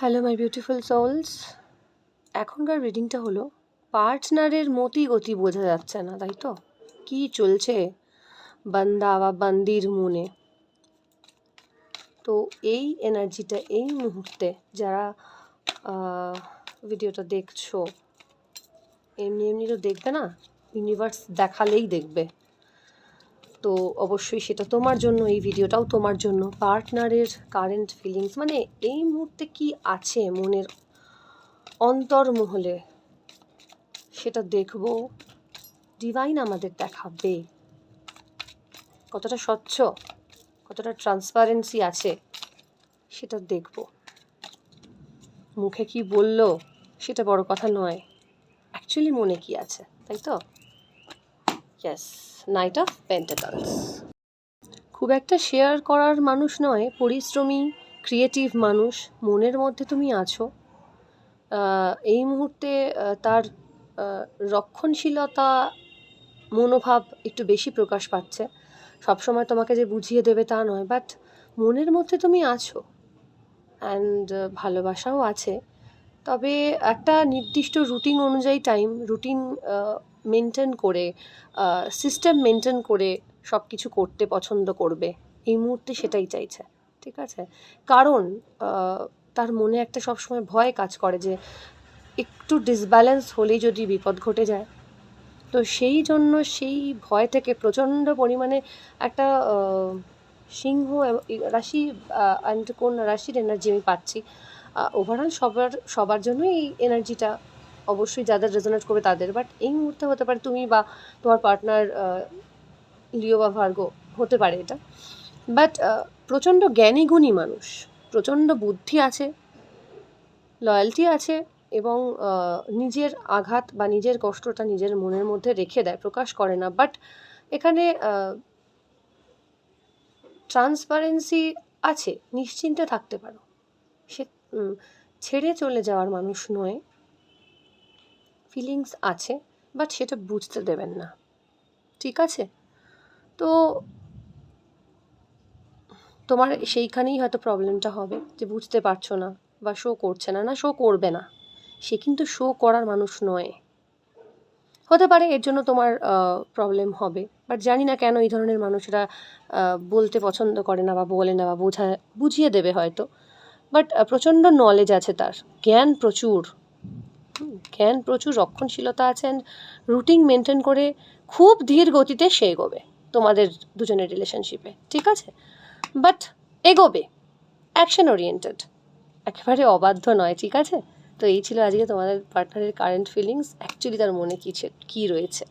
Hello my beautiful sols এখনকার রিডিংটা হলো পার্টনারের মতি গতি বোঝা যাচ্ছে না, তাই তো? কী চলছে? বান্দা বা বান্দির মনে। তো এই এনার্জিটা এই মুহূর্তে যারা ভিডিওটা দেখছ, এমনি এমনি তো দেখবে না? ইউনিভার্স দেখালেই দেখবে। তো অবশ্যই সেটা তোমার জন্য, এই ভিডিওটাও তোমার জন্য। পার্টনারের কারেন্ট ফিলিংস মানে এই মুহূর্তে কি আছে মনের অন্তর্মহলে, সেটা দেখব। ডিভাইন আমাদের দেখাবে। কতটা স্বচ্ছ, কতটা ট্রান্সপারেন্সি আছে, সেটা দেখব। মুখে কি বলল, সেটা বড় কথা নয়। অ্যাকচুয়ালি মনে কি আছে, তাই তো? ইয়েস নাইট অফ পেন্টাকলস খুব একটা শেয়ার করার মানুষ নয়, পরিশ্রমী ক্রিয়েটিভ মানুষ, মনের মধ্যে তুমি আছো। এই মুহূর্তে তার রক্ষণশীলতা, মনোভাব একটু বেশি প্রকাশ পাচ্ছে। সবসময় তোমাকে যে বুঝিয়ে দেবে তা নয় বাট মনের মধ্যে তুমি আছো। অ্যান্ড ভালোবাসাও আছে। তবে একটা নির্দিষ্ট রুটিন অনুযায়ী টাইম রুটিন মেনটেন করে সিস্টেম মেনটেন করে সব কিছু করতে পছন্দ করবে। এই মুহূর্তে সেটাই চাইছে, ঠিক আছে? কারণ তার মনে একটা সবসময় ভয় কাজ করে যে, একটু ডিসব্যালেন্স হলেই যদি বিপদ ঘটে যায়। তো সেই জন্য সেই ভয় থেকে প্রচণ্ড পরিমাণে একটা সিংহ রাশি অ্যান্ড কোন রাশির এনার্জি আমি পাচ্ছি। ওভারঅল সবার সবার জন্যই এই এনার্জিটা অবশ্যই যাদের রেজোনেট করবে তাদের। বাট এই মুহূর্তে হতে পারে তুমি বা তোমার পার্টনার লিও বা ভার্গো, হতে পারে এটা। বাট প্রচণ্ড জ্ঞানী গুণী মানুষ, প্রচণ্ড বুদ্ধি আছে লয়্যালটি আছে এবং নিজের আঘাত বা নিজের কষ্টটা নিজের মনের মধ্যে রেখে দেয়, প্রকাশ করে না। বাট এখানে ট্রান্সপারেন্সি আছে, নিশ্চিন্তে থাকতে পারো। সে ছেড়ে চলে যাওয়ার মানুষ নয়। ফিলিংস আছে বাট সেটা বুঝতে দেবেন না। ঠিক আছে? তো তোমার সেইখানেই হয়তো প্রবলেমটা হবে, যে বুঝতে পারছ না বা শো করছে না। না শো করবে না। সে কিন্তু শো করার মানুষ নয়। হতে পারে এর জন্য তোমার প্রবলেম হবে বাট জানি না কেন এই ধরনের মানুষরা বলতে পছন্দ করে না বা বলে না বা বোঝা, বুঝিয়ে দেবে হয়তো। বাট প্রচণ্ড নলেজ আছে তার। জ্ঞান প্রচুর। জ্ঞান প্রচুর রক্ষণশীলতা আছে অ্যান্ড রুটিন মেনটেন করে খুব ধীর গতিতে সে এগোবে তোমাদের দুজনের রিলেশনশিপে ঠিক আছে? বাট এগোবে অ্যাকশন ওরিয়েন্টেড একেবারে অবাধ্য নয়, ঠিক আছে? তো এই ছিল আজকে তোমাদের পার্টনারের কারেন্ট ফিলিংস অ্যাকচুয়ালি তার মনে কী কী রয়েছে?